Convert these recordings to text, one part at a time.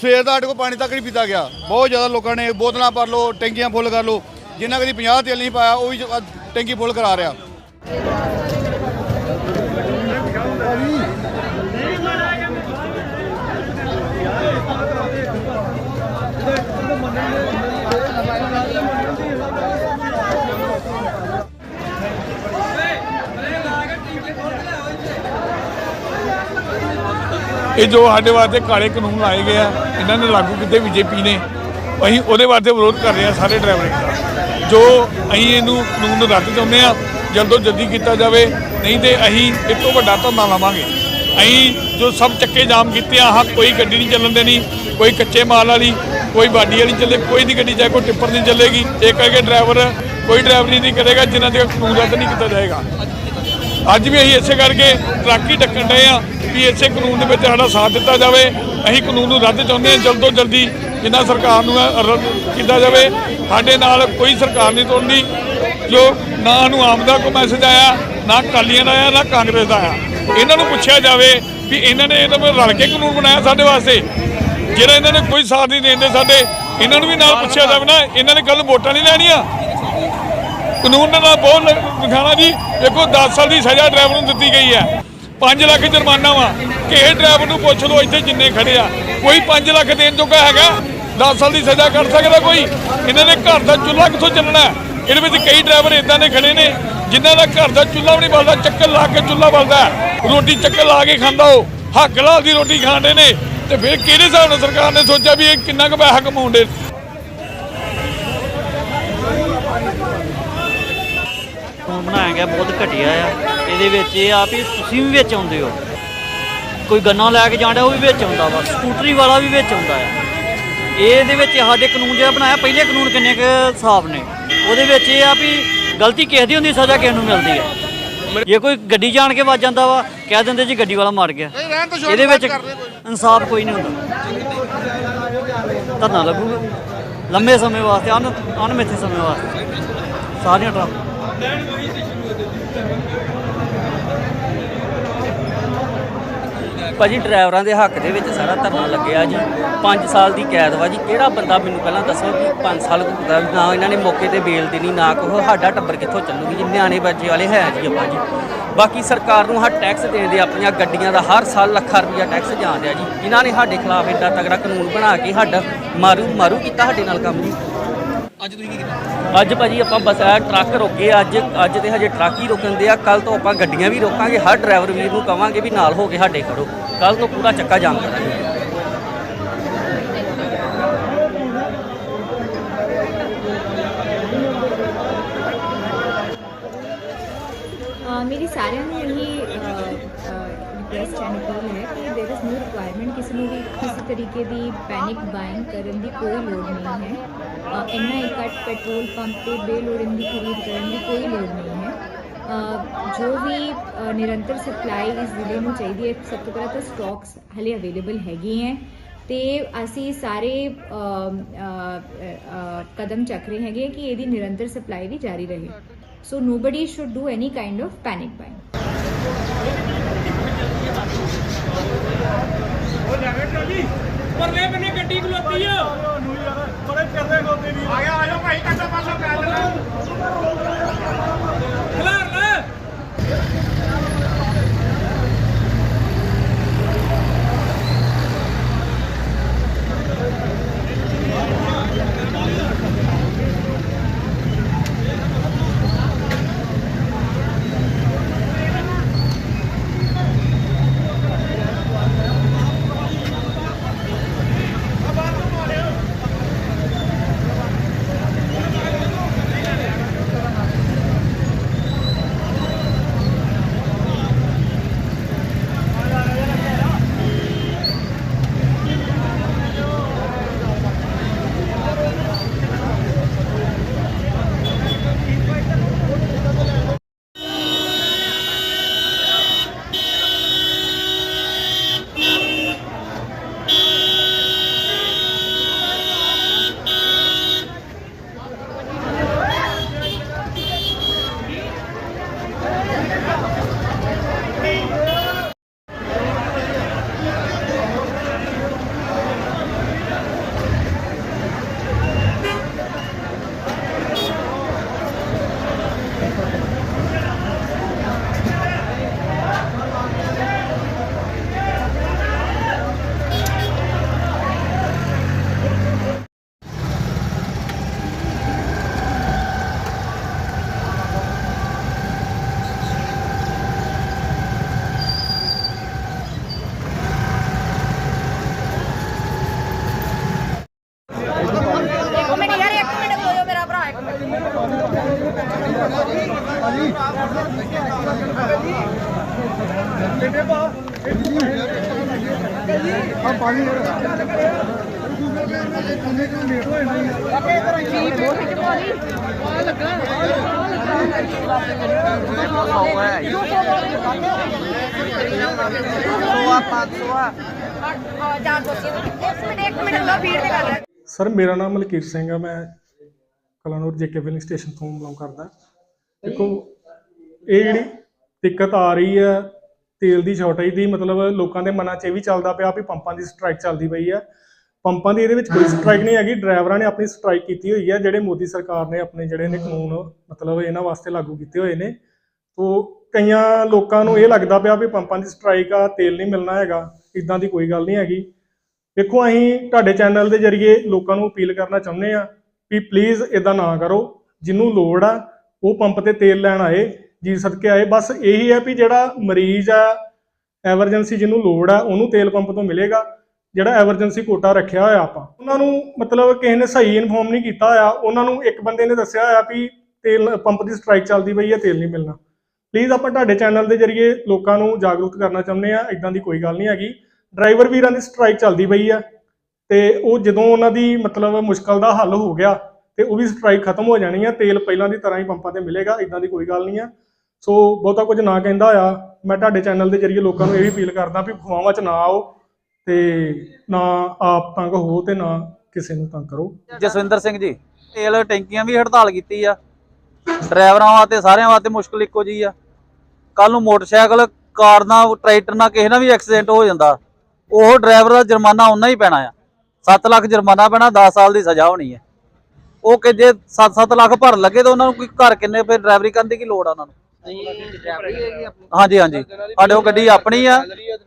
ਸਵੇਰ ਦਾ ਸਾਡੇ ਪਾਣੀ ਤੱਕ ਨਹੀਂ ਪੀਤਾ ਗਿਆ ਬਹੁਤ ਜ਼ਿਆਦਾ ਲੋਕਾਂ ਨੇ ਬੋਤਲਾਂ ਭਰ ਲੋ ਟੈਂਕੀਆਂ ਫੁੱਲ ਕਰ ਲਓ ਜਿੰਨਾ ਕਦੀ 50 ਤੇਲ ਨਹੀਂ ਪਾਇਆ ਉਹ ਵੀ ਟੈਂਕੀ ਫੁੱਲ ਕਰਾ ਰਿਹਾ ਇਹ ਜੋ ਸਾਡੇ ਵਾਸਤੇ ਕਾਲੇ ਕਾਨੂੰਨ ਲਾਏ ਗਏ ਆ ਇਹਨਾਂ ਨੇ ਲਾਗੂ ਕੀਤੇ ਬੀਜੇਪੀ ਨੇ ਅਸੀਂ ਉਹਦੇ ਵਾਸਤੇ ਵਿਰੋਧ ਕਰ ਰਹੇ ਆ ਸਾਰੇ ਡਰਾਈਵਰਾਂ ਦਾ ਜੋ ਅਸੀਂ ਇਹਨੂੰ ਕਾਨੂੰਨ ਨੂੰ ਰੱਦ ਚਾਹੁੰਦੇ ਆ ਜਲਦੋ ਜਲਦੀ ਕੀਤਾ ਜਾਵੇ ਨਹੀਂ ਤੇ ਅਸੀਂ ਇਸ ਤੋਂ ਵੱਡਾ ਧਰਨਾ ਲਾਵਾਂਗੇ ਅਸੀਂ ਜੋ ਸਭ ਚੱਕੇ ਜਾਮ ਕੀਤੇ ਆ ਹਾਂ ਕੋਈ ਗੱਡੀ ਨਹੀਂ ਚੱਲਣ ਦੇਣੀ ਕੋਈ ਕੱਚੇ ਮਾਲ ਵਾਲੀ ਕੋਈ ਬਾਡੀ ਵਾਲੀ ਚੱਲੇ ਕੋਈ ਦੀ ਗੱਡੀ ਚਾਹੇ ਕੋਈ ਟਿੱਪਰ ਨਹੀਂ ਚੱਲੇਗੀ ਇਹ ਕਰਕੇ ਡਰਾਈਵਰ ਕੋਈ ਡਰਾਈਵਰੀ ਨਹੀਂ ਕਰੇਗਾ ਜਿਨ੍ਹਾਂ ਦੇ ਕਾਨੂੰਨ ਰੱਦ ਨਹੀਂ ਕੀਤਾ ਜਾਏਗਾ ਅੱਜ ਵੀ ਅਸੀਂ ਇਸੇ ਕਰਕੇ ਟਰੱਕ ਹੀ ਟੱਕਣ ਰਹੇ ਆ ਕਿ ਇਸੇ ਕਾਨੂੰਨ ਦੇ ਵਿੱਚ ਸਾਡਾ ਸਾਥ ਦਿੱਤਾ ਜਾਵੇ ਅਸੀਂ ਕਾਨੂੰਨ ਨੂੰ ਰੱਦ ਚਾਹੁੰਦੇ ਹਾਂ ਜਲਦੋ ਜਲਦੀ ਜਿੰਨਾ ਸਰਕਾਰ ਨੂੰ ਰੱਦ ਕੀਤਾ ਜਾਵੇ ਸਾਡੇ ਨਾਲ ਕੋਈ ਸਰਕਾਰ ਨਹੀਂ ਤੋੜਨੀ ਜੋ ਨਾ ਨੂੰ ਆਮ ਦਾ ਕੋ ਮੈਸੇਜ ਆਇਆ ਨਾ ਕਾਲੀਆਂ ਦਾ ਆਇਆ ਨਾ ਕਾਂਗਰਸ ਦਾ ਆਇਆ ਇਹਨਾਂ ਨੂੰ ਪੁੱਛਿਆ ਜਾਵੇ ਵੀ ਇਹਨਾਂ ਨੇ ਤਾਂ ਰਲ ਕੇ ਕਾਨੂੰਨ ਬਣਾਇਆ ਸਾਡੇ ਵਾਸਤੇ ਜਿਹੜਾ ਇਹਨਾਂ ਨੇ ਕੋਈ ਸਾਥ ਨਹੀਂ ਦੇਂਦੇ ਸਾਡੇ ਇਹਨਾਂ ਨੂੰ ਵੀ ਨਾਲ ਪੁੱਛਿਆ ਜਾਵੇ ਨਾ ਇਹਨਾਂ ਨੇ ਕੱਲ ਵੋਟਾਂ ਨਹੀਂ ਲੈਣੀਆਂ ਕਾਨੂੰਨ ਦੇ ਨਾਲ ਬਹੁਤ ਵਿਖਾਣਾ ਜੀ ਦੇਖੋ 10 ਸਾਲ ਦੀ ਸਜ਼ਾ ਡਰਾਈਵਰ ਨੂੰ ਦਿੱਤੀ ਗਈ ਹੈ 5 ਲੱਖ ਜੁਰਮਾਨਾ ਵਾ ਕਿਸੇ ਡਰਾਈਵਰ ਨੂੰ ਪੁੱਛ ਲਓ ਇੱਥੇ ਜਿੰਨੇ ਖੜੇ ਆ ਕੋਈ 5 ਲੱਖ ਦੇਣ ਜੋਗਾ ਹੈਗਾ 10 ਸਾਲ ਦੀ ਸਜ਼ਾ ਕਰ ਸਕਦਾ ਕੋਈ ਇਹਨਾਂ ਨੇ ਘਰ ਦਾ ਚੁੱਲ੍ਹਾ ਕਿੱਥੋਂ ਚੱਲਣਾ ਇਹਦੇ ਵਿੱਚ ਕਈ ਡਰਾਈਵਰ ਇਦਾਂ ਦੇ ਖੜੇ ਨੇ ਜਿਨ੍ਹਾਂ ਦਾ ਘਰ ਦਾ ਚੁੱਲ੍ਹਾ ਵੀ ਨਹੀਂ ਬਲਦਾ ਚੱਕਰ ਲਾ ਕੇ ਚੁੱਲ੍ਹਾ ਬਲਦਾ ਰੋਟੀ ਚੱਕਰ ਲਾ ਕੇ ਖਾਂਦਾ ਉਹ ਹੱਕ ਲਾਲ ਦੀ ਰੋਟੀ ਖਾਂਦੇ ਨੇ ਤੇ ਫਿਰ ਕਿਹਦੇ ਹਿਸਾਬ ਨਾਲ ਸਰਕਾਰ ਨੇ ਸੋਚਿਆ ਵੀ ਇਹ ਕਿੰਨਾ ਕੁ ਪੈਸਾ ਕਮਾਉਂਦੇ ਬਣਾਇਆ ਗਿਆ ਬਹੁਤ ਘਟਿਆ ਆ ਇਹਦੇ ਵਿੱਚ ਇਹ ਆ ਵੀ ਤੁਸੀਂ ਵੀ ਵਿੱਚ ਆਉਂਦੇ ਹੋ ਕੋਈ ਗੰਨਾ ਲੈ ਕੇ ਜਾਂਦਾ ਉਹ ਵੀ ਵਿੱਚ ਆਉਂਦਾ ਵਾ ਸਕੂਟਰੀ ਵਾਲਾ ਵੀ ਵਿੱਚ ਆਉਂਦਾ ਆ ਇਹਦੇ ਵਿੱਚ ਸਾਡੇ ਕਾਨੂੰਨ ਜਿਹੜਾ ਬਣਾਇਆ ਪਹਿਲੇ ਕਾਨੂੰਨ ਕਿੰਨੇ ਕ ਸਾਫ ਨੇ ਉਹਦੇ ਵਿੱਚ ਇਹ ਆ ਵੀ ਗਲਤੀ ਕਿਸੇ ਦੀ ਹੁੰਦੀ ਸਜ਼ਾ ਕਿਸ ਨੂੰ ਮਿਲਦੀ ਹੈ ਇਹ ਕੋਈ ਗੱਡੀ ਜਾਣ ਕੇ ਵੱਜ ਜਾਂਦਾ ਵਾ ਕਹਿ ਦਿੰਦੇ ਜੀ ਗੱਡੀ ਵਾਲਾ ਮਾਰ ਗਿਆ ਇਹਦੇ ਵਿੱਚ ਇਨਸਾਫ ਕੋਈ ਨਹੀਂ ਹੁੰਦਾ ਧਰਨਾ ਲੱਗੂਗਾ ਲੰਮੇ ਸਮੇਂ ਵਾਸਤੇ ਅਨ ਅਨਮਿੱਥੇ ਸਮੇਂ ਵਾਸਤੇ ਸਾਰੀਆਂ ਟਰਾਂ प्लान वहीं से शुरू होते ਭਾਜੀ ਡਰਾਈਵਰਾਂ ਦੇ ਹੱਕ ਦੇ ਵਿੱਚ ਸਾਰਾ ਧਰਨਾ ਲੱਗਿਆ ਜੀ 5 ਸਾਲ ਦੀ ਕੈਦ ਵਾ ਜੀ ਕਿਹੜਾ ਬੰਦਾ ਮੈਨੂੰ ਪਹਿਲਾਂ ਦੱਸੋ ਕਿ 5 ਸਾਲ ਕੁੱਟਦਾ ਨਾ ਇਹਨਾਂ ਨੇ ਮੌਕੇ ਤੇ ਬੇਲ ਦੇਣੀ ਨਾ ਕੋ ਸਾਡਾ ਟੱਬਰ ਕਿੱਥੋਂ ਚੱਲੂਗੀ ਜੀ ਨਿਆਣੇ ਬੱਚੇ ਵਾਲੇ ਹੈ ਜੀ ਆਪਾਂ ਜੀ ਬਾਕੀ ਸਰਕਾਰ ਨੂੰ ਹਰ ਟੈਕਸ ਦੇਣ ਦੇ ਆਪਣੀਆਂ ਗੱਡੀਆਂ ਦਾ ਹਰ ਸਾਲ ਲੱਖਾਂ ਰੁਪਈਆ ਟੈਕਸ ਜਾਂਦੇ ਆ ਜੀ ਇਹਨਾਂ ਨੇ ਸਾਡੇ ਖਿਲਾਫ ਇੰਨਾ ਤਗੜਾ ਕਾਨੂੰਨ ਬਣਾ ਕੇ ਸਾਡਾ ਮਾਰੂ ਮਾਰੂ ਕੀਤਾ ਸਾਡੇ ਨਾਲ ਕੰਮ ਜੀ ਅੱਜ ਤੁਸੀਂ ਕੀ ਕੀਤਾ ਅੱਜ ਭਾਜੀ ਆਪਾਂ ਬਸ ਟਰੱਕ ਰੋਕੇ ਅੱਜ ਅੱਜ ਤੇ ਹਜੇ ਟਰੱਕ ਹੀ ਰੋਕਣ ਆ ਕੱਲ ਤੋਂ ਆਪਾਂ ਗੱਡੀਆਂ ਵੀ ਰੋਕਾਂਗੇ ਹਰ ਡਰਾਈਵਰ ਵੀਰ ਨੂੰ ਕਵਾਂਗੇ ਵੀ ਨਾਲ ਹੋ ਕੇ ਸਾਡੇ ਖੜੋ ਕੱਲ ਤੋਂ ਪੂਰਾ ਚੱਕਾ ਜਾਮ ਕਰਾਂਗੇ ਸਾਰਿਆਂ ਨੂੰ ਇਹੀ ਰਿਕੁਐਸਟ ਐਂਡ ਅਪੀਲ ਹੈ ਕਿ देयर इज नो ਰਿਕੁਆਇਰਮੈਂਟ ਕਿਸੇ ਨੂੰ ਵੀ ਕਿਸੇ ਤਰੀਕੇ ਦੀ ਪੈਨਿਕ ਬਾਇੰਗ ਕਰਨ ਦੀ ਕੋਈ ਲੋੜ ਨਹੀਂ ਹੈ ਅ, ਇੰਨਾ ਇਕੱਠ ਪੈਟਰੋਲ ਪੰਪ ਤੇ ਬੇਲੋੜਨ ਦੀ ਖਰੀਦ ਕਰਨ ਦੀ ਕੋਈ ਲੋੜ ਨਹੀਂ ਹੈ ਅ, ਜੋ ਵੀ ਅ, ਨਿਰੰਤਰ ਸਪਲਾਈ ਇਸ ਜ਼ਿਲ੍ਹੇ ਨੂੰ ਚਾਹੀਦੀ ਹੈ ਸਭ ਤੋਂ ਪਹਿਲਾਂ ਤਾਂ ਸਟਾਕਸ ਹਲੇ ਅਵੇਲੇਬਲ ਹੈਗੇ ਹੈ ਤੇ ਅਸੀਂ ਸਾਰੇ ਅ, ਅ, ਅ, ਕਦਮ ਚੱਕ ਰਹੇ ਹੈਗੇ ਕਿ ਇਹਦੀ ਨਿਰੰਤਰ ਸਪਲਾਈ ਵੀ ਜਾਰੀ ਰਹੇ So nobody should do any kind of panic buying. Sir ਮੇਰਾ ਨਾਮ ਮਲਕੀਰ ਸਿੰਘ ਆ ਮੈਂ ਜੇ ਜੇਕੇ ਫਿਲਿੰਗ ਸਟੇਸ਼ਨ ਤੋਂ ਬਲੌਂਗ ਕਰਦਾ ਦੇਖੋ ਇਹ ਜਿਹੜੀ ਦਿੱਕਤ ਆ ਰਹੀ ਹੈ ਤੇਲ ਦੀ ਸ਼ਾਰਟੇਜ ਦੀ ਮਤਲਬ ਲੋਕਾਂ ਦੇ ਮਨਾਂ 'ਚ ਇਹ ਵੀ ਚੱਲਦਾ ਪਿਆ ਵੀ ਪੰਪਾਂ ਦੀ ਸਟ੍ਰਾਈਕ ਚੱਲਦੀ ਪਈ ਆ ਪੰਪਾਂ ਦੀ ਇਹਦੇ ਵਿੱਚ ਕੋਈ ਸਟ੍ਰਾਈਕ ਨਹੀਂ ਹੈਗੀ ਡਰਾਈਵਰਾਂ ਨੇ ਆਪਣੀ ਸਟ੍ਰਾਈਕ ਕੀਤੀ ਹੋਈ ਹੈ ਜਿਹੜੇ ਮੋਦੀ ਸਰਕਾਰ ਨੇ ਆਪਣੇ ਜਿਹੜੇ ਨੇ ਕਾਨੂੰਨ ਮਤਲਬ ਇਹਨਾਂ ਵਾਸਤੇ ਲਾਗੂ ਕੀਤੇ ਹੋਏ ਨੇ ਤੋਂ ਕਈਆਂ ਲੋਕਾਂ ਨੂੰ ਇਹ ਲੱਗਦਾ ਪਿਆ ਵੀ ਪੰਪਾਂ ਦੀ ਸਟ੍ਰਾਈਕ ਆ ਤੇਲ ਨਹੀਂ ਮਿਲਣਾ ਹੈਗਾ ਇਦਾਂ ਦੀ ਕੋਈ ਗੱਲ ਨਹੀਂ ਹੈਗੀ ਦੇਖੋ ਅਸੀਂ ਤੁਹਾਡੇ ਚੈਨਲ ਦੇ ਜ਼ਰੀਏ ਲੋਕਾਂ ਨੂੰ ਅਪੀਲ ਕਰਨਾ ਚਾਹੁੰਦੇ ਆ ਵੀ ਪਲੀਜ਼ ਇਦਾਂ ਨਾ ਕਰੋ ਜਿੰਨੂੰ ਲੋੜ ਆ ਉਹ ਪੰਪ ਤੇ ਤੇਲ ਲੈਣ ਆਏ ਜੀ ਸਦਕੇ ਆਏ ਬਸ ਇਹੀ ਹੈ ਵੀ ਜਿਹੜਾ ਮਰੀਜ਼ ਆ ਐਮਰਜੈਂਸੀ ਜਿਹਨੂੰ ਲੋੜ ਆ ਉਹਨੂੰ ਤੇਲ ਪੰਪ ਤੋਂ ਮਿਲੇਗਾ ਜਿਹੜਾ ਐਮਰਜੈਂਸੀ ਕੋਟਾ ਰੱਖਿਆ ਹੋਇਆ ਆਪਾਂ ਉਹਨਾਂ ਨੂੰ ਮਤਲਬ ਕਿਸੇ ਨੇ ਸਹੀ ਇਨਫੋਰਮ ਨਹੀਂ ਕੀਤਾ ਹੋਇਆ ਉਹਨਾਂ ਨੂੰ ਇੱਕ ਬੰਦੇ ਨੇ ਦੱਸਿਆ ਹੋਇਆ ਵੀ ਤੇਲ ਪੰਪ ਦੀ ਸਟ੍ਰਾਈਕ ਚੱਲਦੀ ਪਈ ਹੈ ਤੇਲ ਨਹੀਂ ਮਿਲਣਾ ਪਲੀਜ਼ ਆਪਾਂ ਤੁਹਾਡੇ ਚੈਨਲ ਦੇ ਜਰੀਏ ਲੋਕਾਂ ਨੂੰ ਜਾਗਰੂਕ ਕਰਨਾ ਚਾਹੁੰਦੇ ਆ ਇਦਾਂ ਦੀ ਕੋਈ ਗੱਲ ਨਹੀਂ ਹੈਗੀ ਡਰਾਈਵਰ ਵੀਰਾਂ ਦੀ ਸਟ੍ਰਾਈਕ ਚੱਲਦੀ ਪਈ ਆ ਤੇ ਉਹ ਜਦੋਂ ਉਹਨਾਂ ਦੀ ਮਤਲਬ ਮੁਸ਼ਕਲ ਦਾ ਹੱਲ ਹੋ ਗਿਆ ਤੇ ਉਹ ਵੀ ਸਟ੍ਰਾਈਕ ਖਤਮ ਹੋ ਜਾਣੀ ਆ ਤੇਲ ਪਹਿਲਾਂ ਦੀ ਤਰ੍ਹਾਂ ਹੀ ਪੰਪਾਂ ਤੇ ਮਿਲੇਗਾ ਇਦਾਂ ਦੀ ਕੋਈ ਗੱਲ ਨਹੀਂ ਆ ਸੋ ਬਹੁਤਾ ਕੁਝ ਨਾ ਕਹਿੰਦਾ ਆ ਮੈਂ ਤੁਹਾਡੇ ਚੈਨਲ ਦੇ ਜਰੀਏ ਲੋਕਾਂ ਨੂੰ ਇਹ ਵੀ ਅਪੀਲ ਕਰਦਾ ਵੀ ਖੁਆਵਾਂ 'ਚ ਨਾ ਆਓ ਤੇ ਨਾ ਆਪ ਤੰਗ ਹੋ ਤੇ ਨਾ ਕਿਸੇ ਨੂੰ ਤੰਗ ਕਰੋ ਜਸਵਿੰਦਰ ਸਿੰਘ ਜੀ ਤੇਲ ਟੈਂਕੀਆਂ ਵੀ ਹੜਤਾਲ ਕੀਤੀ ਆ ਡਰਾਈਵਰਾਂ ਵਾਸਤੇ ਸਾਰਿਆਂ ਵਾਸਤੇ ਮੁਸ਼ਕਲ ਇੱਕੋ ਜੀ ਆ ਕੱਲ ਨੂੰ ਮੋਟਰਸਾਈਕਲ ਕਾਰ ਨਾਲ ਟਰੈਕਟਰ ਨਾਲ ਕਿਸੇ ਨਾਲ ਵੀ ਐਕਸੀਡੈਂਟ ਹੋ ਜਾਂਦਾ ਉਹ ਡਰਾਈਵਰ ਦਾ ਜੁਰਮਾਨਾ ਉਨਾ ਹੀ ਪੈਣਾ ਆ 7 ਲੱਖ ਜੁਰਮਾਨਾ ਪੈਣਾ 10 ਸਾਲ ਦੀ ਸਜ਼ਾ ਹੋਣੀ ਹੈ ਉਹ ਕਿ ਜੇ 7-7 ਲੱਖ ਭਰ ਲੱਗੇ ਤਾਂ ਉਹਨਾਂ ਨੂੰ ਕੋਈ ਘਰ ਕਿੰਨੇ ਫਿਰ ਡਰਾਈਵਰੀ ਕਰਨ ਦੀ ਕੀ ਲੋੜ ਆ ਉਹਨਾਂ ਨੂੰ ਹਾਂਜੀ ਹਾਂਜੀ ਸਾਡੇ ਉਹ ਗੱਡੀ ਆਪਣੀ ਆ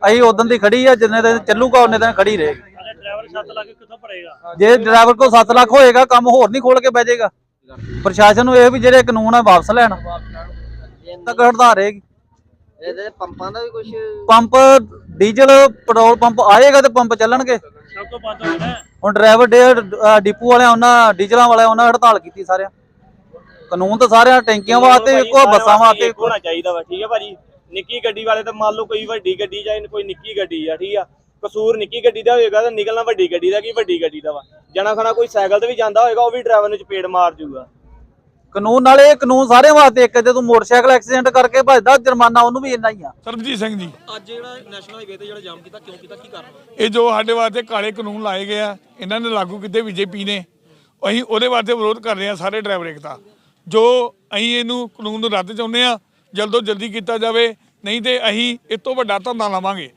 ਅਸੀਂ ਉਦੋਂ ਦੀ ਖੜੀ ਆ ਜਿੰਨੇ ਦਿਨ ਚੱਲੂਗਾ ਉਹਨੇ ਦਿਨ ਖੜੀ ਰਹੇਗੀ ਡਰਾਈਵਰ 7 ਲੱਖ ਕਿੱਥੋਂ ਭਰੇਗਾ ਜੇ ਡਰਾਈਵਰ ਕੋਲ 7 ਲੱਖ ਹੋਏਗਾ ਕੰਮ ਹੋਰ ਨਹੀਂ ਖੋਲ ਕੇ ਬਹਿ ਜਾਏਗਾ ਪ੍ਰਸ਼ਾਸਨ ਨੂੰ ਇਹ ਵੀ ਜਿਹੜੇ ਕਾਨੂੰਨ ਆ ਵਾਪਸ ਲੈਣ ਤੱਕ ਹੜਤਾਲ ਰਹੇਗੀ ਇਹਦੇ ਪੰਪਾਂ ਦਾ ਵੀ ਕੁਝ ਪੰਪ ਡੀਜ਼ਲ ਪੈਟਰੋਲ ਪੰਪ ਆਏਗਾ ਤੇ ਪੰਪ ਚੱਲਣਗੇ ਸਭ ਤੋਂ ਬੰਦ ਹੋਣਾ ਹੁਣ ਡਰਾਈਵਰ ਡਿਪੂ ਵਾਲਿਆਂ ਉਹਨਾਂ ਡੀਜ਼ਲਾਂ ਵਾਲਿਆਂ ਉਹਨਾਂ ਹੜਤਾਲ ਕੀਤੀ ਸਾਰਿਆਂ ਕਾਨੂੰਨ ਤਾਂ ਸਾਰਿਆਂ ਟੈਂਕੀਆਂ ਵਾਸਤੇ ਇੱਕੋ ਬੱਸਾਂ ਵਾਸਤੇ ਹੋਣਾ ਚਾਹੀਦਾ ਵਾ ਠੀਕ ਹੈ ਭਾਜੀ ਨਿੱਕੀ ਗੱਡੀ ਵਾਲੇ ਤਾਂ ਮੰਨ ਲਓ ਕੋਈ ਵੱਡੀ ਗੱਡੀ ਜਾਂ ਕੋਈ ਨਿੱਕੀ ਗੱਡੀ ਆ ਠੀਕ ਆ ਕਸੂਰ ਨਿੱਕੀ ਗੱਡੀ ਦਾ ਹੋਏਗਾ ਤਾਂ ਨਿਕਲਣਾ ਵੱਡੀ ਗੱਡੀ ਦਾ ਕੀ ਵੱਡੀ ਗੱਡੀ ਦਾ ਵਾ ਜਣਾ ਖਣਾ ਕੋਈ ਸਾਈਕਲ ਤੇ ਵੀ ਜਾਂਦਾ ਹੋਏਗਾ ਉਹ ਵੀ ਡਰਾਈਵਰ ਨੂੰ ਚਪੇੜ ਮਾਰ ਜੂਗਾ ਕਾਨੂੰਨ ਨਾਲ ਇਹ ਕਾਨੂੰਨ ਸਾਰੇ ਵਾਸਤੇ ਇੱਕ ਜੇ ਤੂੰ ਮੋਟਰਸਾਈਕਲ ਐਕਸੀਡੈਂਟ ਕਰਕੇ ਭੱਜਦਾ ਜੁਰਮਾਨਾ ਉਹਨੂੰ ਵੀ ਇੰਨਾ ਹੀ ਆ ਸਰਬਜੀਤ ਸਿੰਘ ਜੀ ਅੱਜ ਜਿਹੜਾ ਨੈਸ਼ਨਲ ਹਾਈਵੇ ਤੇ ਜਿਹੜਾ ਜਾਮ ਕੀਤਾ ਕਿਉਂ ਕੀਤਾ ਕੀ ਕਾਰਨ ਇਹ ਜੋ ਸਾਡੇ ਵਾਸਤੇ ਕਾਲੇ ਕਾਨੂੰਨ ਲਾਏ ਗਏ ਆ ਇਹਨਾਂ ਨੇ ਲਾਗੂ ਕੀਤੇ ਬੀਜੇਪੀ ਨੇ ਅਸੀਂ ਉਹਦੇ ਵਾਸਤੇ ਵਿਰੋਧ ਕਰ ਰਹੇ ਆ ਸਾਰੇ ਡਰਾਈਵਰ ਤਾਂ ਜੋ ਅਸੀਂ ਇਹਨੂੰ ਕਾਨੂੰਨ ਨੂੰ ਰੱਦ ਚਾਹੁੰਦੇ ਆ ਜਲਦੋ ਜਲਦੀ ਕੀਤਾ ਜਾਵੇ ਨਹੀਂ ਤੇ ਅਸੀਂ ਇਸ ਤੋਂ ਵੱਡਾ ਧੰਦਾ ਲਾਵਾਂਗੇ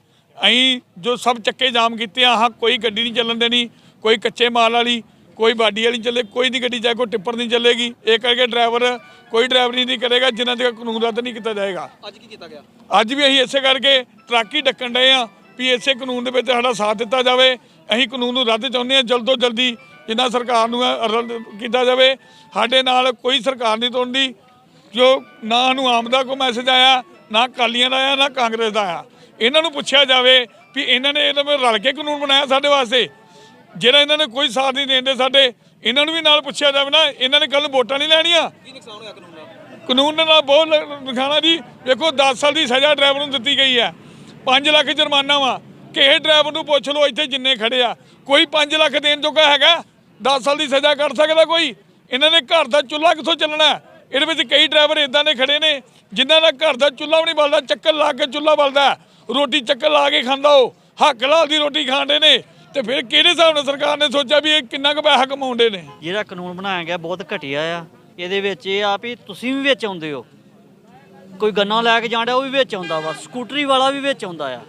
ਅਸੀਂ ਜੋ ਸਭ ਚੱਕੇ ਜਾਮ ਕੀਤੇ ਆ ਹਾਂ ਕੋਈ ਗੱਡੀ ਨਹੀਂ ਚੱਲਣ ਦੇਣੀ ਕੋਈ ਕੱਚੇ ਮਾਲ ਵਾਲੀ ਕੋਈ ਬਾਡੀ ਵਾਲੀ ਚੱਲੇ ਕੋਈ ਦੀ ਗੱਡੀ ਜਾ ਕੋਈ ਟਿੱਪਰ ਨਹੀਂ ਚੱਲੇਗੀ ਇਹ ਕਰਕੇ ਡਰਾਈਵਰ ਕੋਈ ਡਰਾਈਵਰੀ ਨਹੀਂ ਕਰੇਗਾ ਜਿਨ੍ਹਾਂ ਤੱਕ ਕਾਨੂੰਨ ਰੱਦ ਨਹੀਂ ਕੀਤਾ ਜਾਏਗਾ ਅੱਜ ਕੀ ਕੀਤਾ ਗਿਆ ਅੱਜ ਵੀ ਅਸੀਂ ਇਸੇ ਕਰਕੇ ਟਰਾਕੀ ਡੱਕਣ ਡਏ ਆ ਵੀ ਇਸੇ ਕਾਨੂੰਨ ਦੇ ਵਿੱਚ ਸਾਡਾ ਸਾਥ ਦਿੱਤਾ ਜਾਵੇ ਅਸੀਂ ਕਾਨੂੰਨ ਨੂੰ ਰੱਦ ਚਾਹੁੰਦੇ ਆ ਜਲਦੋ ਜਲਦੀ ਜਿੰਨਾ ਸਰਕਾਰ ਨੂੰ ਕੀਤਾ ਜਾਵੇ ਸਾਡੇ ਨਾਲ ਕੋਈ ਸਰਕਾਰ ਨਹੀਂ ਤੋੜਦੀ ਜੋ ਨਾ ਨੂੰ ਆਮਦਾ ਕੋ ਮੈਸੇਜ ਆਇਆ ਨਾ ਕਾਲੀਆਂ ਦਾ ਆ ਨਾ ਕਾਂਗਰਸ ਦਾ ਆ ਇਹਨਾਂ ਨੂੰ ਪੁੱਛਿਆ ਜਾਵੇ ਵੀ ਇਹਨਾਂ ਨੇ ਇਹਦੇ ਵਿੱਚ ਰਲ ਕੇ ਕਾਨੂੰਨ ਬਣਾਇਆ ਸਾਡੇ ਵਾਸਤੇ ਜਿਹੜਾ ਇਹਨਾਂ ਨੇ ਕੋਈ ਸਾਥ ਨਹੀਂ ਦੇਂਦੇ ਸਾਡੇ ਇਹਨਾਂ ਨੂੰ ਵੀ ਨਾਲ ਪੁੱਛਿਆ ਜਾਵੇ ਨਾ ਇਹਨਾਂ ਨੇ ਕੱਲ ਵੋਟਾਂ ਨਹੀਂ ਲੈਣੀਆਂ ਕੀ ਨੁਕਸਾਨ ਹੋਇਆ ਕਾਨੂੰਨ ਦਾ ਕਾਨੂੰਨ ਨਾਲ ਬਹੁਤ ਦਿਖਾਣਾ ਜੀ ਵੇਖੋ 10 ਸਾਲ ਦੀ ਸਜ਼ਾ ਡਰਾਈਵਰ ਨੂੰ ਦਿੱਤੀ ਗਈ ਹੈ 5 ਲੱਖ ਜੁਰਮਾਨਾ ਵਾ ਇਹ ਡਰਾਈਵਰ ਨੂੰ ਪੁੱਛ ਲਓ ਇੱਥੇ ਜਿੰਨੇ ਖੜੇ ਆ ਕੋਈ 5 ਲੱਖ ਦੇਣ ਜੋਗਾ ਹੈਗਾ 10 ਸਾਲ ਦੀ ਸਜ਼ਾ ਕਰ ਸਕਦਾ ਕੋਈ ਇਹਨਾਂ ਨੇ ਘਰ ਦਾ ਚੁੱਲ੍ਹਾ ਕਿੱਥੋਂ ਚੱਲਣਾ ਇਹਦੇ ਵਿੱਚ ਕਈ ਡਰਾਈਵਰ ਇਦਾਂ ਦੇ ਖੜੇ ਨੇ ਜਿਨ੍ਹਾਂ ਦਾ ਘਰ ਦਾ ਚੁੱਲ੍ਹਾ ਵੀ ਨਹੀਂ ਬਲਦਾ ਚੱਕਰ ਲਾ ਕੇ ਚੁੱਲ੍ਹਾ ਬਲਦਾ ਰੋਟੀ ਚੱਕਰ ਲਾ ਕੇ ਖਾਂਦਾ ਉਹ ਹੱਕ ਲਾਲ ਦੀ ਰੋਟੀ ਖਾਂਦੇ ਨੇ ਤੇ ਫਿਰ ਕਿਹਦੇ ਹਿਸਾਬ ਨਾਲ ਸਰਕਾਰ ਨੇ ਸੋਚਿਆ ਵੀ ਇਹ ਕਿੰਨਾ ਕੁ ਪੈਸਾ ਕਮਾਉਂਦੇ ਨੇ ਜਿਹੜਾ ਕਾਨੂੰਨ ਬਣਾਇਆ ਗਿਆ ਬਹੁਤ ਘਟੀਆ ਆ ਇਹਦੇ ਵਿੱਚ ਇਹ ਆ ਵੀ ਤੁਸੀਂ ਵੀ ਵਿੱਚ ਆਉਂਦੇ ਹੋ ਕੋਈ ਗੰਨਾ ਲੈ ਕੇ ਜਾਂਦਾ ਉਹ ਵੀ ਵਿੱਚ ਆਉਂਦਾ ਵਾ ਸਕੂਟਰੀ ਵਾਲਾ ਵੀ ਵਿੱਚ ਆਉਂਦਾ ਆ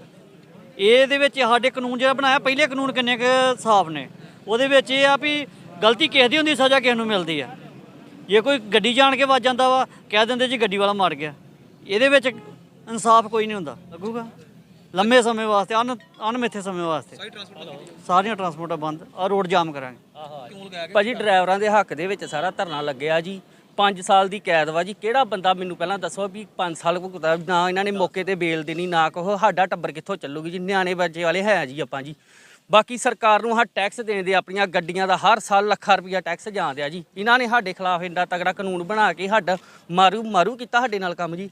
ਇਹਦੇ ਵਿੱਚ ਸਾਡੇ ਕਾਨੂੰਨ ਜਿਹੜਾ ਬਣਾਇਆ ਪਹਿਲੇ ਕਾਨੂੰਨ ਕਿੰਨੇ ਕੁ ਸਾਫ਼ ਨੇ ਉਹਦੇ ਵਿੱਚ ਇਹ ਆ ਵੀ ਗਲਤੀ ਕਿਸੇ ਦੀ ਹੁੰਦੀ ਸਜ਼ਾ ਕਿਸ ਨੂੰ ਮਿਲਦੀ ਆ ਜੇ ਕੋਈ ਗੱਡੀ ਜਾਣ ਕੇ ਵੱਜ ਜਾਂਦਾ ਵਾ ਕਹਿ ਦਿੰਦੇ ਜੀ ਗੱਡੀ ਵਾਲਾ ਮਾਰ ਗਿਆ ਇਹਦੇ ਵਿੱਚ ਇਨਸਾਫ ਕੋਈ ਨਹੀਂ ਹੁੰਦਾ ਲੱਗੂਗਾ ਲੰਮੇ ਸਮੇਂ ਵਾਸਤੇ ਅਨ ਅਨਮਿੱਥੇ ਸਮੇਂ ਵਾਸਤੇ ਸਾਰੀਆਂ ਟਰਾਂਸਪੋਰਟਾਂ ਬੰਦ ਆ ਰੋਡ ਜਾਮ ਕਰਾਂਗੇ ਭਾਜੀ ਡਰਾਈਵਰਾਂ ਦੇ ਹੱਕ ਦੇ ਵਿੱਚ ਸਾਰਾ ਧਰਨਾ ਲੱਗਿਆ ਜੀ 5 ਸਾਲ ਦੀ ਕੈਦ ਵਾ ਜੀ ਕਿਹੜਾ ਬੰਦਾ ਮੈਨੂੰ ਪਹਿਲਾਂ ਦੱਸੋ ਵੀ 5 ਸਾਲ ਕੋ ਨਾ ਇਹਨਾਂ ਨੇ ਮੌਕੇ ਤੇ ਬੇਲ ਦੇਣੀ ਨਾ ਕੋ ਸਾਡਾ ਟੱਬਰ ਕਿੱਥੋਂ ਚੱਲੂਗੀ ਜੀ ਨਿਆਣੇ ਬੱਚੇ ਵਾਲੇ ਹੈ ਜੀ ਆਪਾਂ ਜੀ ਬਾਕੀ ਸਰਕਾਰ ਨੂੰ ਹਰ ਟੈਕਸ ਦੇਣ ਦੇ ਆਪਣੀਆਂ ਗੱਡੀਆਂ ਦਾ ਹਰ ਸਾਲ ਲੱਖਾਂ ਰੁਪਈਆ ਟੈਕਸ ਜਾਂਦੇ ਆ ਜੀ ਇਹਨਾਂ ਨੇ ਸਾਡੇ ਖਿਲਾਫ ਇੰਨਾ ਤਗੜਾ ਕਾਨੂੰਨ ਬਣਾ ਕੇ ਸਾਡਾ ਮਾਰੂ ਮਾਰੂ ਕੀਤਾ ਸਾਡੇ ਨਾਲ ਕੰਮ ਜੀ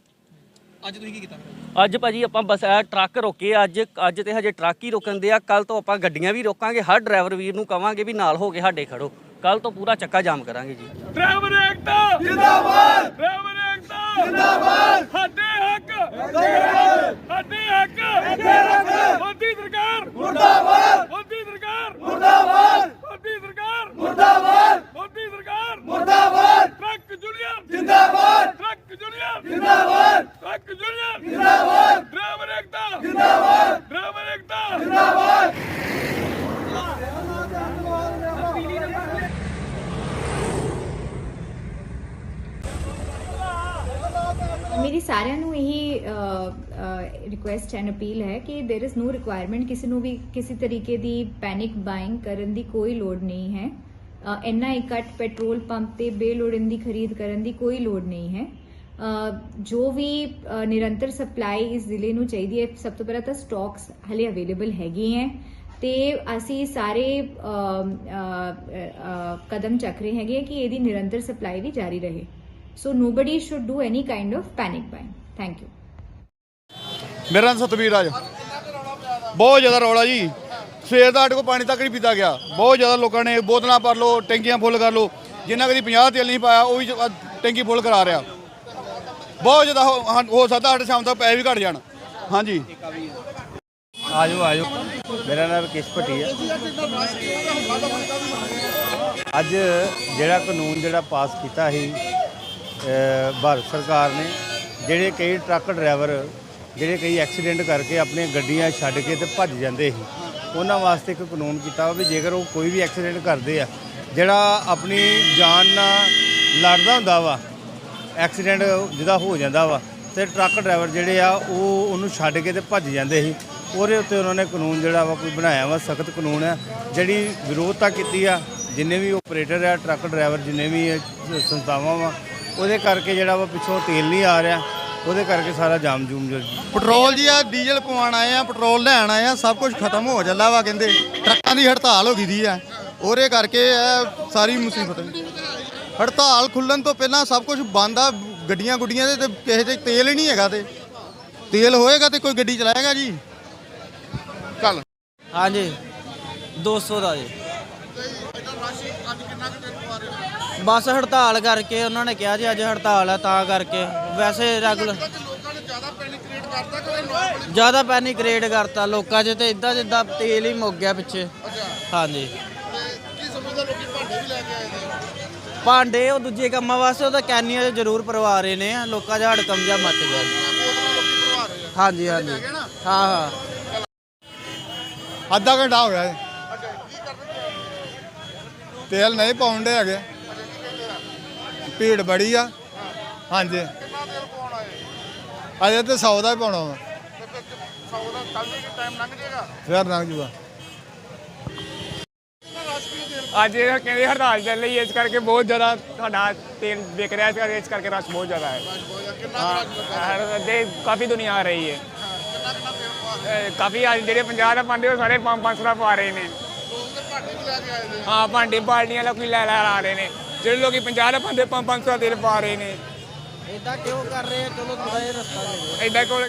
ਅੱਜ ਤੁਸੀਂ ਕੀ ਕੀਤਾ ਅੱਜ ਭਾਜੀ ਆਪਾਂ ਬਸ ਟਰੱਕ ਰੋਕੇ ਅੱਜ ਅੱਜ ਤੇ ਹਜੇ ਟਰੱਕ ਹੀ ਰੋਕਣ ਦੇ ਆ ਕੱਲ ਤੋਂ ਆਪਾਂ ਗੱਡੀਆਂ ਵੀ ਰੋਕਾਂਗੇ ਹਰ ਡਰਾਈਵਰ ਵੀਰ ਨੂੰ ਕਵਾਂਗੇ ਵੀ ਨਾਲ ਹੋ ਕੇ ਸਾਡੇ ਖੜੋ ਕੱਲ ਤੋਂ ਪੂਰਾ ਚੱਕਾ ਜਾਮ ਕਰਾਂਗੇ ਜੀ ਡਰਾਈਵਰ ਏਕਤਾ ਜਿੰਦਾਬਾਦ ਡਰਾਈਵਰ ਏਕਤਾ ਜਿੰਦਾਬਾਦ ਸਾਡੇ ਹੱਕ ਸਾਡੇ ਹੱਕ ਸਾਡੇ ਹੱਕ ਮੋਦੀ ਸਰਕਾਰ ਮੁਰਦਾਬਾਦ ਮੋਦੀ ਸਰਕਾਰ ਮੁਰਦਾਬਾਦ ਮੋਦੀ ਸਰਕਾਰ ਮੁਰਦਾਬਾਦ ਮੋਦੀ ਸਰਕਾਰ ਮੁਰਦਾਬਾਦ ਟਰੱਕ ਯੂਨੀਅਨ ਜਿੰਦਾਬਾਦ ਟਰੱਕ ਯੂਨੀਅਨ ਜਿੰਦਾਬਾਦ ਟਰੱਕ ਯੂਨੀਅਨ ਜਿੰਦਾਬਾਦ ਡਰਾਈਵਰ ਏਕਤਾ ਜਿੰਦਾਬਾਦ ਡਰਾਈਵਰ ਏਕਤਾ ਜਿੰਦਾਬਾਦ ਸਾਰਿਆਂ ਨੂੰ ਇਹੀ ਰਿਕੁਐਸਟ ਐਂਡ ਅਪੀਲ ਹੈ ਕਿ देयर इज नो ਰਿਕੁਆਇਰਮੈਂਟ ਕਿਸੇ ਨੂੰ ਵੀ ਕਿਸੇ ਤਰੀਕੇ ਦੀ ਪੈਨਿਕ ਬਾਇੰਗ ਕਰਨ ਦੀ ਕੋਈ ਲੋੜ ਨਹੀਂ ਹੈ ਅ, ਇੰਨਾ ਇਕੱਠ ਪੈਟਰੋਲ ਪੰਪ ਤੇ ਬੇਲੋੜਨ ਦੀ ਖਰੀਦ ਕਰਨ ਦੀ ਕੋਈ ਲੋੜ ਨਹੀਂ ਹੈ ਅ, ਜੋ ਵੀ ਅ, ਨਿਰੰਤਰ ਸਪਲਾਈ ਇਸ ਜ਼ਿਲ੍ਹੇ ਨੂੰ ਚਾਹੀਦੀ ਹੈ ਸਭ ਤੋਂ ਪਹਿਲਾਂ ਤਾਂ ਸਟਾਕਸ ਹਲੇ ਅਵੇਲੇਬਲ ਹੈਗੇ ਹੈ ਤੇ ਅਸੀਂ ਸਾਰੇ ਅ, ਅ, ਅ, ਕਦਮ ਚੱਕ ਰਹੇ ਹੈਗੇ ਕਿ ਇਹਦੀ ਨਿਰੰਤਰ ਸਪਲਾਈ ਵੀ ਜਾਰੀ ਰਹੇ So nobody should do any kind of panic buying. Thank you. ਮੇਰਾ ਨਾਮ ਸਤਵੀਰ ਰਾਜ ਬਹੁਤ ਜ਼ਿਆਦਾ ਰੌਲਾ ਜੀ ਸਵੇਰ ਦਾ ਸਾਡੇ ਪਾਣੀ ਤੱਕ ਨਹੀਂ ਪੀਤਾ ਗਿਆ ਬਹੁਤ ਜ਼ਿਆਦਾ ਲੋਕਾਂ ਨੇ ਬੋਤਲਾਂ ਭਰ ਲੋ ਟੈਂਕੀਆਂ ਫੁੱਲ ਕਰ ਲੋ ਜਿੰਨਾ ਕਦੀ 50 ਤੇਲ ਨਹੀਂ ਪਾਇਆ ਉਹ ਵੀ ਟੈਂਕੀ ਫੁੱਲ ਕਰਾ ਰਿਹਾ ਬਹੁਤ ਜ਼ਿਆਦਾ ਹੋ ਸਕਦਾ ਸਾਡੇ ਸ਼ਾਮ ਤੱਕ ਪੈ ਵੀ ਘਟ ਜਾਣ ਹਾਂਜੀ ਆਜੋ ਆਜੋ ਮੇਰਾ ਨਾਮ ਰਕੇਸ਼ ਭੱਟੀ ਹੈ ਅੱਜ ਜਿਹੜਾ ਕਾਨੂੰਨ ਜਿਹੜਾ ਪਾਸ ਕੀਤਾ ਸੀ ਭਾਰਤ ਸਰਕਾਰ ਨੇ ਜਿਹੜੇ ਕਈ ਟਰੱਕ ਡਰਾਈਵਰ ਜਿਹੜੇ ਕਈ ਐਕਸੀਡੈਂਟ ਕਰਕੇ ਆਪਣੀਆਂ ਗੱਡੀਆਂ ਛੱਡ ਕੇ ਤੇ ਭੱਜ ਜਾਂਦੇ ਸੀ ਉਹਨਾਂ ਵਾਸਤੇ ਇੱਕ ਕਾਨੂੰਨ ਕੀਤਾ ਵੀ ਜੇਕਰ ਉਹ ਕੋਈ ਵੀ ਐਕਸੀਡੈਂਟ ਕਰਦੇ ਆ ਜਿਹੜਾ ਆਪਣੀ ਜਾਨ ਨਾਲ ਲੜਦਾ ਹੁੰਦਾ ਵਾ ਐਕਸੀਡੈਂਟ ਜਿਹਦਾ ਹੋ ਜਾਂਦਾ ਵਾ ਤੇ ਟਰੱਕ ਡਰਾਈਵਰ ਜਿਹੜੇ ਆ ਉਹ ਉਹਨੂੰ ਛੱਡ ਕੇ ਤੇ ਭੱਜ ਜਾਂਦੇ ਸੀ ਉਹਦੇ ਉੱਤੇ ਉਹਨਾਂ ਨੇ ਕਾਨੂੰਨ ਜਿਹੜਾ ਵਾ ਕੋਈ ਬਣਾਇਆ ਵਾ ਸਖਤ ਕਾਨੂੰਨ ਆ ਜਿਹੜੀ ਵਿਰੋਧਤਾ ਕੀਤੀ ਆ ਜਿੰਨੇ ਵੀ ਆਪਰੇਟਰ ਆ ਟਰੱਕ ਡਰਾਈਵਰ ਜਿੰਨੇ ਵੀ ਸੰਸਥਾਵਾਂ ਵਾ ਉਹਦੇ ਕਰਕੇ ਜਿਹੜਾ ਵਾ ਪਿੱਛੋਂ ਤੇਲ ਨਹੀਂ ਆ ਰਿਹਾ ਉਹਦੇ ਕਰਕੇ ਸਾਰਾ ਜਾਮ ਜੂਮ ਜੋ ਪੈਟਰੋਲ ਜੀ ਆ ਡੀਜ਼ਲ ਪਵਾਣ ਆਏ ਆ ਪੈਟਰੋਲ ਲੈਣ ਆਏ ਆ ਸਭ ਕੁਝ ਖਤਮ ਹੋ ਜੱਲਾ ਵਾ ਕਹਿੰਦੇ ਟਰੱਕਾਂ ਦੀ ਹੜਤਾਲ ਹੋ ਗਈ ਦੀ ਆ ਉਹਰੇ ਕਰਕੇ ਇਹ ਸਾਰੀ ਮੁਸੀਬਤ ਹੜਤਾਲ ਖੁੱਲਣ ਤੋਂ ਪਹਿਲਾਂ ਸਭ ਕੁਝ ਬੰਦ ਆ ਗੱਡੀਆਂ ਗੁੱਡੀਆਂ ਦੇ ਤੇ ਕਿਸੇ ਤੇ ਤੇਲ ਹੀ ਨਹੀਂ ਹੈਗਾ ਤੇ ਤੇਲ ਹੋਏਗਾ ਤੇ ਕੋਈ ਗੱਡੀ ਚਲਾਏਗਾ ਜੀ ਚੱਲ ਹਾਂਜੀ 200 ਦਾ ਜੀ ਬਸ ਹੜਤਾਲ ਕਰਕੇ ਉਹਨਾਂ ਨੇ ਕਿਹਾ ਜੀ ਅੱਜ ਹੜਤਾਲ ਹੈ ਤਾਂ ਕਰਕੇ ਵੈਸੇ ਰੈਗੂਲਰ ਜਿਆਦਾ ਪੈਨਿਕ ਕ੍ਰੀਏਟ ਕਰਤਾ ਲੋਕਾਂ 'ਚ ਤੇ ਇਦਾਂ ਜਿੱਦਾਂ ਤੇਲ ਹੀ ਮੁੱਕ ਗਿਆ ਪਿੱਛੇ ਹਾਂਜੀ ਭਾਂਡੇ ਉਹ ਦੂਜੇ ਕੰਮਾਂ ਵਾਸਤੇ ਉਹ ਤਾਂ ਕੈਨੀਆਂ 'ਚ ਜ਼ਰੂਰ ਪਰਵਾ ਰਹੇ ਨੇ ਲੋਕਾਂ 'ਚ ਹੜਕਮ ਜਾ ਮੱਚ ਗਿਆ ਹਾਂਜੀ ਹਾਂਜੀ ਹਾਂ ਹਾਂ ਅੱਧਾ ਘੰਟਾ ਹੋ ਗਿਆ ਤੇਲ ਨਹੀਂ ਪਾਉਂਦੇ ਹੈਗੇ ਭੀੜ ਬੜੀ ਆ ਹਾਂਜੀ ਅਜੇ ਤੇ 100 ਦਾ ਹੀ ਪਾਉਣਾ ਵਾ ਫਿਰ ਲੰਘ ਜੂਗਾ ਅੱਜ ਇਹ ਕਹਿੰਦੇ ਹੜਤਾਲ ਚੱਲ ਰਹੀ ਹੈ ਇਸ ਕਰਕੇ ਬਹੁਤ ਜ਼ਿਆਦਾ ਤੁਹਾਡਾ ਤੇਲ ਵਿਕ ਰਿਹਾ ਹੈ ਇਸ ਕਰਕੇ ਰਸ਼ ਬਹੁਤ ਜ਼ਿਆਦਾ ਹੈ ਦੇ ਕਾਫੀ ਦੁਨੀਆ ਆ ਰਹੀ ਹੈ ਕਾਫੀ ਆ ਜਿਹੜੇ ਪੰਜਾਬ ਦਾ ਪਾਂਡੇ ਉਹ ਸਾਰੇ ਪੰਪ ਦਾ ਪਾ ਰਹੇ ਨੇ ਹਾਂ ਭਾਂਡੇ ਪਾਲਣੀਆਂ ਲੋਕੀ ਕੋਈ ਲੈ ਲੈ ਆ ਰਹੇ ਨੇ ਜਿਹੜੇ ਲੋਕੀ 50 ਰੁਪਏ ਦੇ 500 ਤੇਲ ਪਾ ਰਹੇ ਨੇ ਇਦਾਂ ਕਿਉਂ ਕਰ ਰਹੇ ਆ ਚਲੋ ਥੋੜਾ ਜਿਹਾ ਰਸਤਾ ਦੇ ਦਿਓ ਕੋਲ